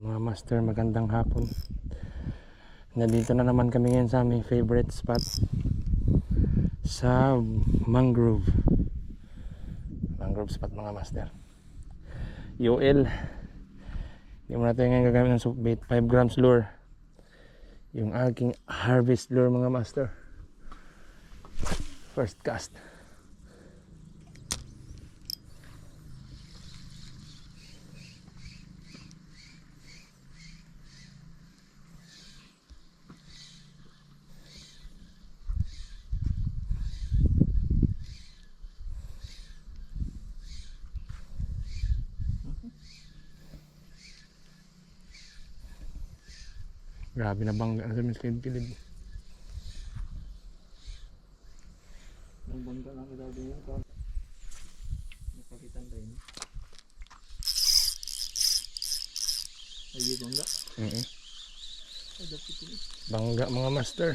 Mga master, magandang hapon. Nandito na naman kami ngayon sa aming favorite spot sa mangrove. Mangrove spot mga master. UL. Hindi mo natin ngayon gagamit ng soap bait. 5 grams lure. Yung aking harvest lure mga master. First cast. Grabe na bangga na sa mga kilid. Ang bangga lang daw din yun. Napakitan tayo. Ay, bangga. Mm ito. Bangga mga master.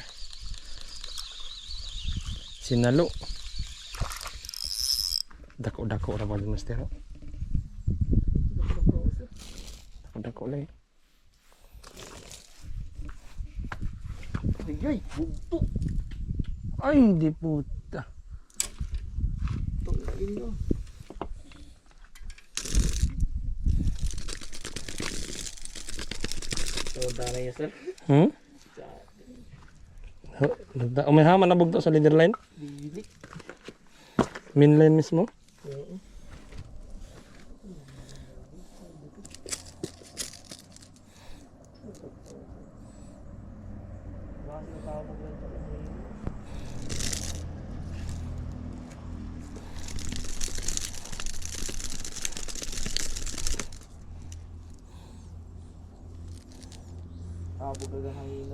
Sinalo. Dako-dako ra ba master? Dako-dako lang. Eh. Ay, bugto. Ay, hindi puta. Lagin nyo. So, dala niya, sir. Hmm? Ho- nagda- Oh, may hama na bugto sa leader line? Dili. Main line mismo? Abo ka hangin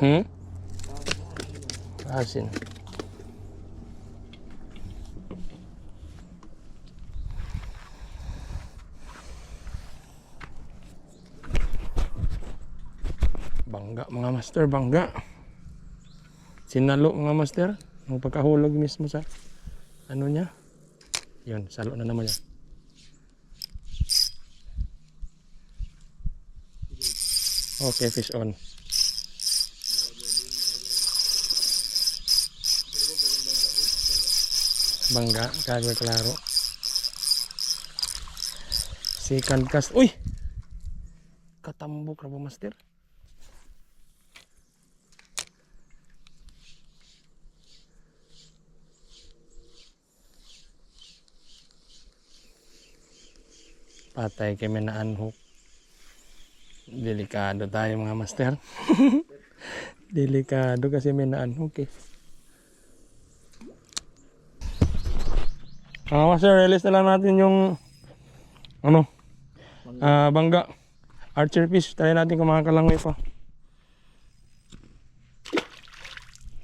Hmm? Abo ka hangin Asin. Bangga mga master, bangga. Sinalo mga master. Ang pagkahulog mismo sa ano niya. Yun, salo na naman yan. Okay, fish on. Bangga, kagwe klaro. Second cast. Uy! Katambok na master? Patay kami na unhook. Delikado tayo mga master. Delikado kasi may na-unhook eh. Ah, master, release na lang natin yung ano, ah, bangga. Archer fish. Try natin kung makakalangoy pa.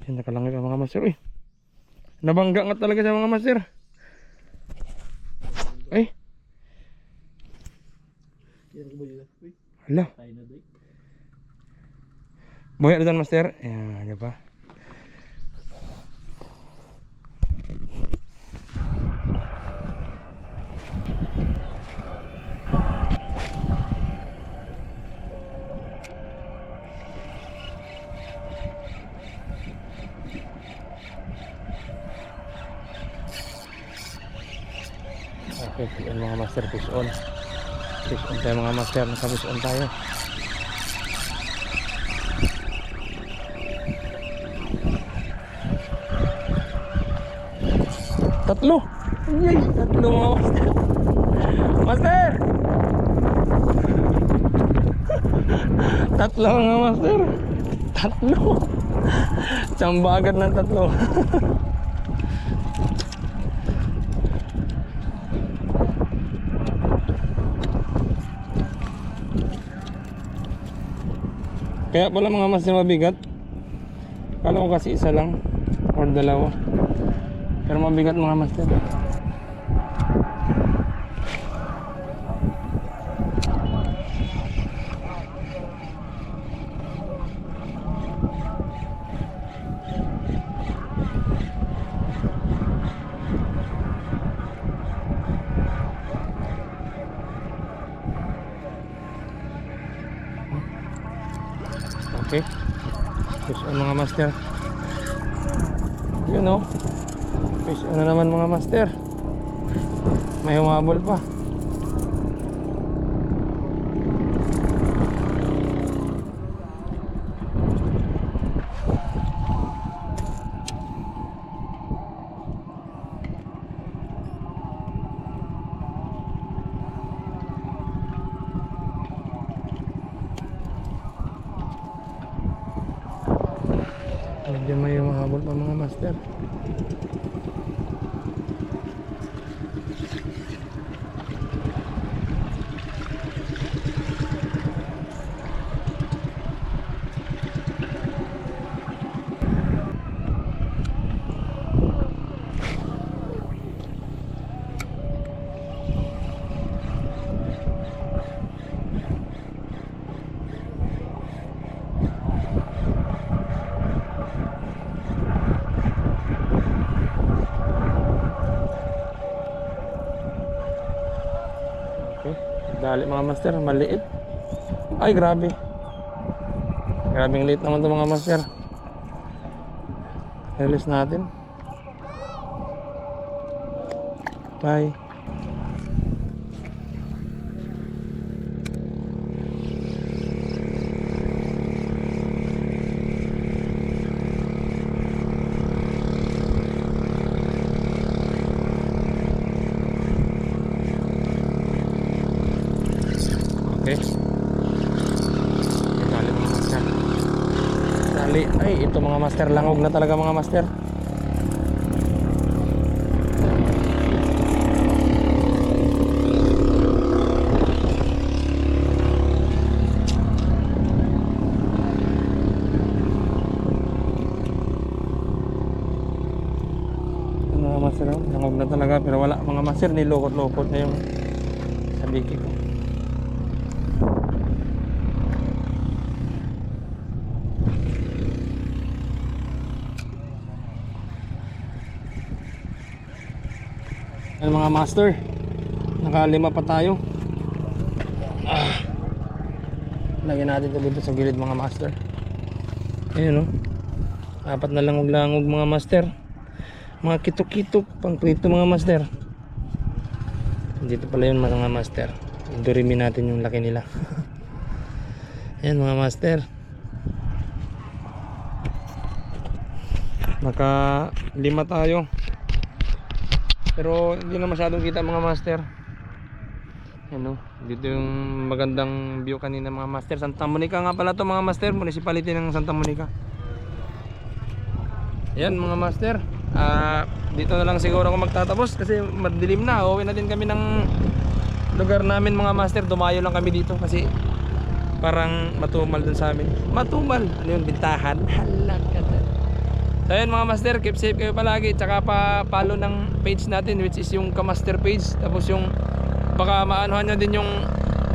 Yan, nakalangoy pa mga master. Uy, nabangga nga talaga sa mga master. Ay, Yan ba yun? Uy, hala. Buhay na master. Ayan, di ba? Okay, yun mga master, fish on. Fish on tayo mga master, naka-fish on tayo. Tatlo. Ay, tatlo mga master. Master! tatlo mga master. Tatlo. Tsamba agad ng tatlo. Kaya pala mga master mabigat. Kala ko kasi isa lang or dalawa. Pero mabigat mga master. Okay. Fish on mga master. Yun oh. Fish on na naman mga master. May humabol pa. Medyo may humahabol pa mga master. Okay. Dali mga master, maliit. Ay, grabe. Grabing liit naman to mga master. Release natin. Bye. Okay. Dali mga master. Dali. Ay, ito mga master. Langog na talaga mga master. Mga master. oh. Langog na talaga. Pero wala mga master. Nilukot-lukot na yung sabiki ko. Ayan mga master. Nakalima pa tayo. Ah. Lagyan natin ito dito sa gilid mga master. Ayan o Apat na langog-langog mga master. Mga kitok-kitok Pang prito mga master. Dito pala yun mga master. Indurimi natin yung laki nila. Ayan mga master. Naka lima tayo pero hindi na masyadong kita mga master. Ano, dito yung magandang view kanina mga master. Santa Monica nga pala to mga master, municipality ng Santa Monica. Yan mga master. Ah, dito na lang siguro ako magtatapos kasi madilim na. Uwi na din kami ng lugar namin mga master. Dumayo lang kami dito kasi parang matumal dun sa amin. Matumal. Ano yun? Bintahan. Halaka. So yun mga master, keep safe kayo palagi. Tsaka pa follow ng page natin which is yung kamaster page. Tapos yung baka maanuhan nyo din yung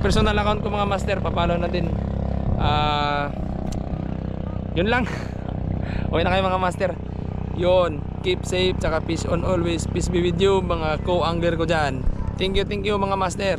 personal account ko mga master Papalo na din. Ah, Yun lang. Okay na kayo mga master. Yun, keep safe tsaka peace on always. Peace be with you mga co-angler ko dyan. Thank you, thank you mga master